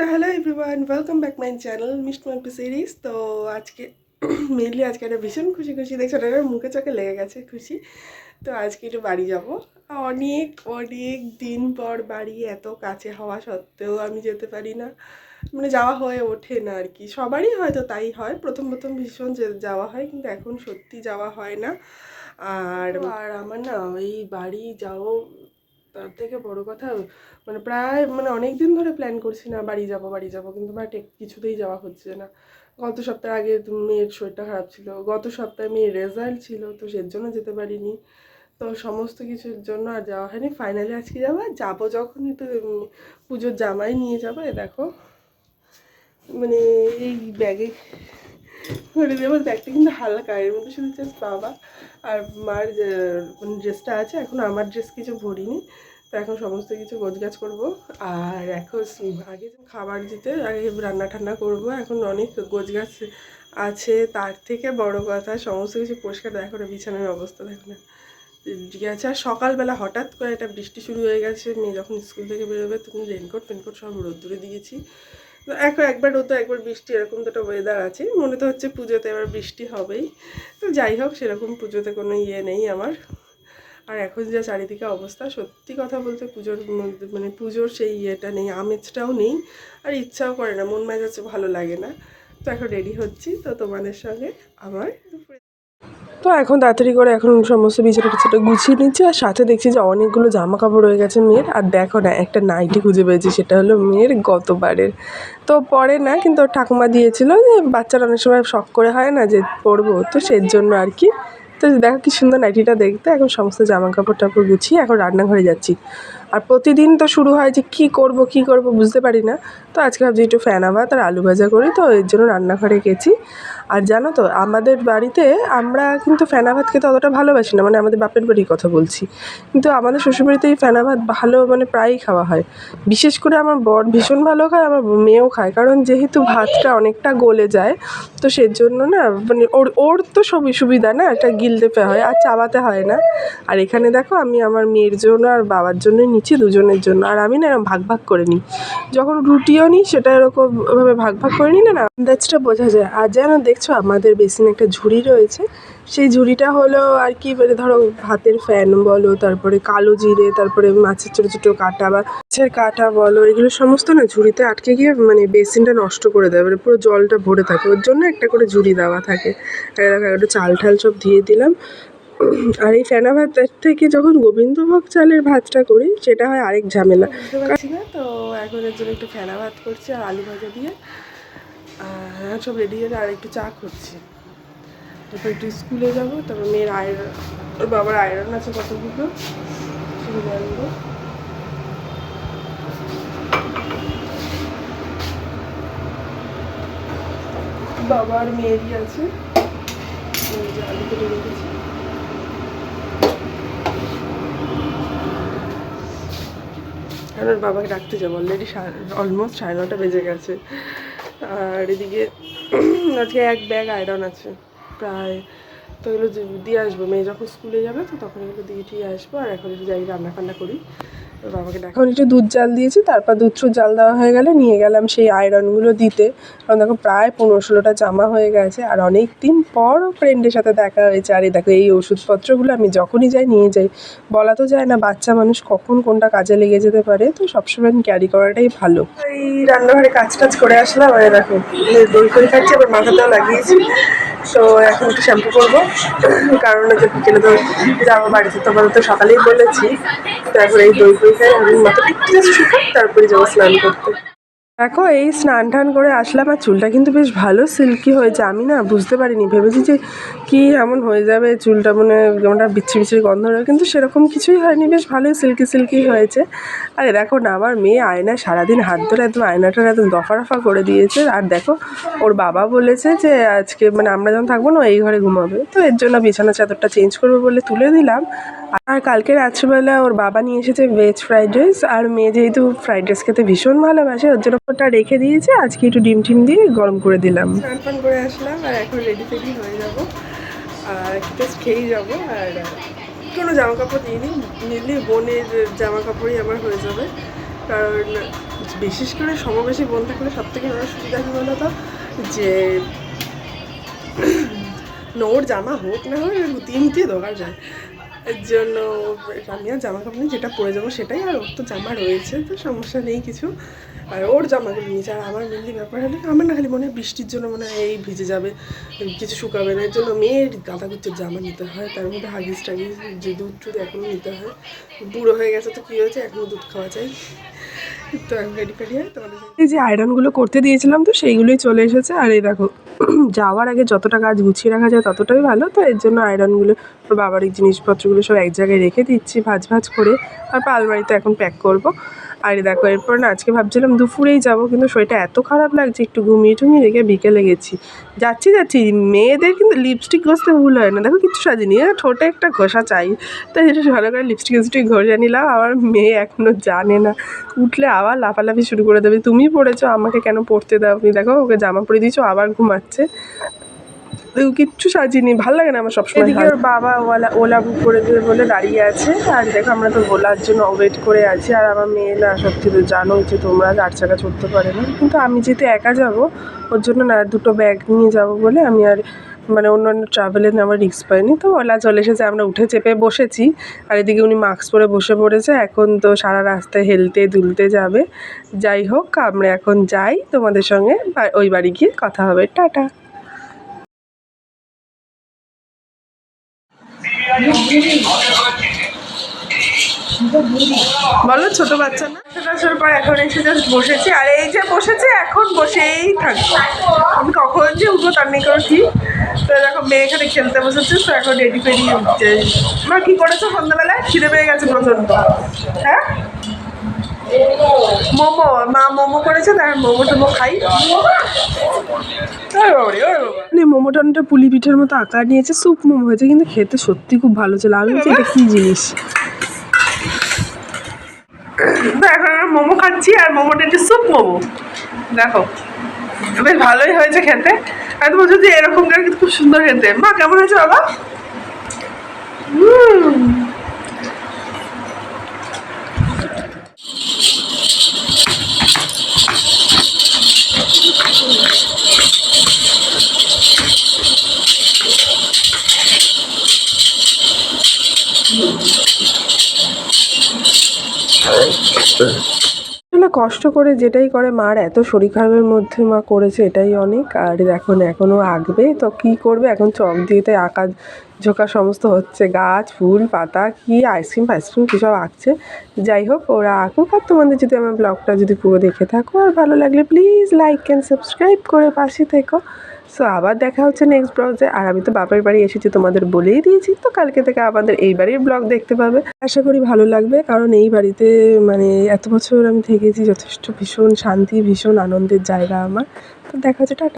তো hello everyone welcome back my channel মিষ্ট Mampi series তো আজকে মেনলি আজকে একটা ভীষণ খুশি খুশি দেখছ, ওটা মুখে চোখে লেগে গেছে খুশি। তো আজকে একটু বাড়ি যাব। অনেক অনেক দিন পর বাড়ি, এত কাছে হওয়া সত্ত্বেও আমি যেতে পারি না। মানে যাওয়া হয়ে ওঠে না আর কি। সবারই হয়তো তাই হয়, প্রথম প্রথম ভীষণ যাওয়া হয়, কিন্তু এখন সত্যি যাওয়া হয় না। আর আর আমার না এই বাড়ি যাও তার থেকে বড় কথা মানে প্রায় মানে অনেক দিন ধরে প্ল্যান করছি না বাড়ি যাব বাড়ি যাব, কিন্তু বাট কিছুতেই যাওয়া হচ্ছে না। গত সপ্তাহে আগে মেয়ের শরীরটা খারাপ ছিল, গত সপ্তাহে মেয়ের রেজাল্ট ছিল, তো সের জন্য যেতে পারিনি। তো সমস্ত কিছুর জন্য আর যাওয়া হয়নি। ফাইনালি আজকে যাব, আর যাব যখনই তো পুজোর জামাই নিয়ে যাব দেখো। মানে এই ব্যাগে করে দেবো ব্যাগটা কিন্তু হালকা, এর মধ্যে শুধু জাস্ট বাবা আর মার মানে ড্রেসটা আছে, এখন আমার ড্রেস কিছু ভরিনি, তো এখন সমস্ত কিছু গোছগাছ করব। আর এখন আগে খাবার দিতে, আগে রান্না ঠান্না করব, এখন অনেক গোছগাছ আছে, তার থেকে বড় কথা সমস্ত কিছু পরিষ্কার দেখো না বিছানার অবস্থা দেখো না আছে আর সকালবেলা হঠাৎ করে একটা বৃষ্টি শুরু হয়ে গেছে, মেয়ে যখন স্কুল থেকে বেরোবে তখন রেনকোট টেনকোট সব রোদ্দুরে দিয়েছি। তো এখন একবার রোদ একবার বৃষ্টি, এরকম তো একটা ওয়েদার আছে। মনে তো হচ্ছে পুজোতে এবার বৃষ্টি হবেই। তো যাই হোক, সেরকম পুজোতে কোনো ইয়ে নেই আমার। আর এখন যা চারিদিকে অবস্থা, সত্যি কথা বলতে পুজোর মানে পুজোর সেই ইয়েটা নেই, আমেজটাও নেই। আর ইচ্ছাও করে না, মন মেজাজে ভালো লাগে না। তো এখন রেডি হচ্ছি, তো তোমাদের সঙ্গে আমার তো এখন তাড়াতাড়ি করে এখন সমস্ত বিছানা টিছাটা গুছিয়ে নিচ্ছি আর সাথে দেখছি যে অনেকগুলো জামা কাপড় রয়ে গেছে মেয়ের। আর দেখো না, একটা নাইটি খুঁজে পেয়েছি, সেটা হলো মেয়ের গতবারের। তো পরে না, কিন্তু ঠাকুমা দিয়েছিল যে বাচ্চারা অনেক সময় শখ করে হয় না যে পরবো, তো সেই জন্য আর কি। তো দেখো কি সুন্দর নাইটিটা দেখতে, এখন সমস্ত জামা কাপড় টাপড় গুছিয়ে এখন রান্নাঘরে যাচ্ছি। আর প্রতিদিন তো শুরু হয় যে কি করব কি করব বুঝতে পারি না। তো আজকে ভাবছি একটু ফ্যানা ভাত আর আলু ভাজা করি, তো এর জন্য রান্নাঘরে গেছি। আর জানো তো, আমাদের বাড়িতে আমরা কিন্তু ফেনা ভাত খেতে অতটা ভালোবাসি না মানে আমাদের বাপের বাড়ির কথা বলছি। কিন্তু আমাদের শ্বশুরবাড়িতে এই ফেনা ভাত ভালো মানে প্রায়ই খাওয়া হয়। বিশেষ করে আমার বর ভীষণ ভালো খায়, আমার মেয়েও খায়, কারণ যেহেতু ভাতটা অনেকটা গলে যায়, তো সেজন্য না মানে ওর ওর তো সবই সুবিধা না এটা গিলতে হয়, আর চাবাতে হয় না। আর এখানে দেখো আমি আমার মেয়ের জন্য আর বাবার জন্যই নিচ্ছি দুজনের জন্য। আর আমি না এরকম ভাগ ভাগ করে নিই। যখন রুটিও নিই, সেটা এরকম ভাবে ভাগ ভাগ করে নিই না আন্দাজটা বোঝা যায়। আর যেন দেখছ, আমাদের বেসিনে একটা ঝুড়ি রয়েছে। সেই ঝুড়িটা হলো আর কি মানে ধরো ভাতের ফ্যান বলো, তারপরে কালো জিরে, তারপরে মাছের ছোটো ছোটো কাটা বা মাছের কাটা বলো, এগুলো সমস্ত না ঝুড়িতে আটকে গিয়ে মানে বেসিনটা নষ্ট করে দেয়। মানে পুরো জলটা ভরে থাকে। ওর জন্য একটা করে ঝুড়ি দেওয়া থাকে। একটু চাল ঠাল সব দিয়ে দিলাম। আর এই ফেনা ভাতের থেকে যখন গোবিন্দভোগ চালের ভাতটা করি, সেটা হয় আরেক ঝামেলা। তো এখন এর জন্য একটু ফেনা ভাত করছি আর আলু ভাজা দিয়ে। আর সব রেডি হয়ে আর একটু চা করছি। তারপর একটু স্কুলে যাব, তারপর মেয়ের আয়রন, ওর বাবার আয়রন আছে কতগুলো? আনব। বাবার মেয়েরই আছে। আলু কেটে রেখেছি। ওর বাবাকে ডাকতে যাব। অলরেডি অলমোস্ট সাড়ে নটা বেজে গেছে। আর এদিকে আজকে এক ব্যাগ আয়রন আছে। প্রায় তো এগুলো দিয়ে আসব। মেয়ে যখন স্কুলে যাবে তো তখন এগুলো দিয়ে টিয়ে আসব। আর এখন একটু যাই রান্না ফান্না করি। বাবাকে এখন একটু দুধ জাল দিয়েছি তারপর দুধ টুধ জাল দেওয়া হয়ে গেলে নিয়ে গেলাম সেই আয়রনগুলো দিতে। কারণ দেখো প্রায় পনেরো ষোলোটা জামা হয়ে গেছে আর অনেক দিন পর ফ্রেন্ডের সাথে দেখা হয়েছে। আর এই দেখো এই ওষুধপত্রগুলো আমি যখনই যাই নিয়ে যাই। বলা তো যায় না বাচ্চা মানুষ কখন কোনটা কাজে লেগে যেতে পারে তো সবসময় ক্যারি করাটাই ভালো। এই রান্নাঘরে কাজ টাজ করে আসলাম আর দেখো দই করে খাচ্ছি আবার মাথাটাও লাগিয়েছি। তো এখন একটু শ্যাম্পু করব। কারণ হচ্ছে বিকেলে তো যাব বাড়িতে তোমার তো সকালেই বলেছি। তারপরে এই দই দই খাই মতো একটু শুকাক, তারপরে যাব স্নান করতে। দেখো, এই স্নান টান করে আসলাম আর চুলটা কিন্তু বেশ ভালো সিল্কি হয়েছে। আমি না বুঝতে পারিনি, ভেবেছি যে কি এমন হয়ে যাবে, চুলটা মনে কেমনটা বিচ্ছি বিচ্ছিরি গন্ধ হবে কিন্তু সেরকম কিছুই হয়নি, বেশ ভালোই সিল্কি সিল্কি হয়েছে। আরে দেখো না, আমার মেয়ে আয়নায় সারাদিন হাত ধরে একদম আয়নাটার একদম দফা রফা করে দিয়েছে। আর দেখো, ওর বাবা বলেছে যে আজকে মানে আমরা যখন থাকব না এই ঘরে ঘুমাবে। তো এর জন্য বিছানা চাদরটা চেঞ্জ করবে বলে তুলে দিলাম। আর কালকে রাত্রিবেলা ওর বাবা নিয়ে এসেছে ভেজ ফ্রাইড রাইস আর মেয়ে যেহেতু ফ্রাইড রাইস খেতে ভীষণ ভালোবাসে, ওর জন্য ওটা রেখে দিয়েছে। আজকে একটু ডিম টিম দিয়ে গরম করে দিলাম। স্নান পান করে আসলাম, আর এখন রেডি ফেডি হয়ে যাব। আর জাস্ট খেয়েই যাব, আর কোনো জামা কাপড় দিইনি নিলি বোনের জামা কাপড়ই আমার হয়ে যাবে। কারণ বিশেষ করে সমাবেশী বোন থাকলে সব থেকে বড় সুবিধা কী বলো তো যে নোর জামা হোক না হোক গুতিয়ে মুতিয়ে দেওয়া যায়। জন্য আমি আর জামা কাপড় যেটা পরে যাব সেটাই, আর ওর তো জামা রয়েছে, তো সমস্যা নেই কিছু। আর ওর জামা জামাগুলো নিয়েছে আর আমার মেনলি ব্যাপার হলে আমার না খালি মনে হয় বৃষ্টির জন্য মনে হয় এই ভিজে যাবে, কিছু শুকাবে না, এর জন্য মেয়ের গাঁদা গুচ্ছের জামা নিতে হয়, তার মধ্যে হাগিস টাগিস, যে দুধ টুধ এখনও নিতে হয়। বুড়ো হয়ে গেছে তো কী হয়েছে এখনও দুধ খাওয়া চাই তো আমি রেডি ফেডি হয় তোমাদের এই যে আয়রনগুলো করতে দিয়েছিলাম তো, সেইগুলোই চলে এসেছে, আর এই দেখো, যাওয়ার আগে যতটা কাজ গুছিয়ে রাখা যায় ততটাই ভালো, তো এর জন্য আয়রনগুলো বাবার এই জিনিসপত্রগুলো সব এক জায়গায় রেখে দিচ্ছি, ভাজ ভাজ করে। তারপর আলমারিতে এখন প্যাক করব। আর দেখো, এরপর না আজকে ভাবছিলাম দুপুরেই যাব, কিন্তু শরীরটা এত খারাপ লাগছে, একটু ঘুমিয়ে টুমিয়ে রেখে বিকেলে গেছি। যাচ্ছি যাচ্ছি, মেয়েদের কিন্তু লিপস্টিক ঘষতে ভুল হয় না। দেখো কিছু সাজিনি ঠোঁটে একটা ঘষা চাই। তাই এটা ভালো করে লিপস্টিক লিপস্টিক ঘষে নিলাম। আমার মেয়ে এখনও জানে না। উঠলে আবার লাফালাফি শুরু করে দেবে। তুমি পড়েছো, আমাকে কেন পড়তে দাও? দেখো, ওকে জামা পরে দিয়েছ আবার ঘুমাচ্ছে। কিচ্ছু সাজিনি ভালো লাগে না আমার সবসময় এদিকে ওর বাবা ওলা ওলা বুক করে দেবে বলে দাঁড়িয়ে আছে আর দেখো আমরা তো ওলার জন্য ওয়েট করে আছি আর আমার মেয়ে না সত্যি তো জানোই যে তোমরা চার চাকা চড়তে পারে না। কিন্তু আমি যেহেতু একা যাব ওর জন্য না দুটো ব্যাগ নিয়ে যাব বলে আমি আর মানে অন্যান্য ট্রাভেলে আমার রিস্ক পাইনি। তো ওলা চলে এসেছে আমরা উঠে চেপে বসেছি আর এদিকে উনি মাস্ক পরে বসে পড়েছে এখন তো সারা রাস্তায় হেলতে দুলতে যাবে। যাই হোক আমরা এখন যাই তোমাদের সঙ্গে ওই বাড়ি গিয়ে কথা হবে। টাটা। বলো, ছোট বাচ্চা না? আসার পর এখন এসে জাস্ট বসেছি। আর এই যে বসেছে, এখন বসেই থাকব। আমি কখন যে উঠবো তার নেই করছি তো দেখো, মেয়ে এখানে খেলতে বসেছে, তো এখন রেডি ফেডি উঠছে। মা, কী করেছ সন্ধ্যাবেলায়? খিদে পেয়ে গেছে প্রচণ্ড হ্যাঁ? মোমো মা মোমো করেছে তার মোমো টোমো খাই। মানে মোমোটা অনেকটা পুলি পিঠের মতো আকার নিয়েছে স্যুপ মোমো হয়েছে কিন্তু খেতে সত্যি খুব ভালো ছিল। আমি বলছি এটা কী জিনিস? তো এখন মোমো খাচ্ছি আর মোমোটা একটু স্যুপ মোমো। দেখো বেশ ভালোই হয়েছে খেতে। আর তো বলছো যে এরকম করে কিন্তু খুব সুন্দর খেতে। মা কেমন হয়েছে বাবা? হুম। All right. Sure. কষ্ট করে যেটাই করে, মার এত শরীর খারাপের মধ্যে মা করেছে এটাই অনেক। আর এখন, এখনও আঁকবে, তো কি করবে? এখন চক দিয়ে তাই আঁকা ঝোঁকা সমস্ত হচ্ছে। গাছ, ফুল, পাতা, কি আইসক্রিম ফাইসক্রিম কী সব আঁকছে। যাই হোক, ওরা আঁকুক। আর তোমাদের যদি আমার ব্লগটা যদি পুরো দেখে থাকো, আর ভালো লাগলে প্লিজ লাইক অ্যান্ড সাবস্ক্রাইব করে পাশে থেকো। সো আবার দেখা হচ্ছে নেক্সট ব্লগে আর আমি তো বাপের বাড়ি এসেছি, তোমাদের বলেই দিয়েছি। তো কালকে থেকে আমাদের এই বাড়ির ব্লগ দেখতে পাবে। আশা করি ভালো লাগবে, কারণ এই বাড়িতে মানে এত বছর আমি থেকেছি, যথেষ্ট ভীষণ শান্তি, ভীষণ আনন্দের জায়গা আমার। তো দেখা হচ্ছে, টাটা।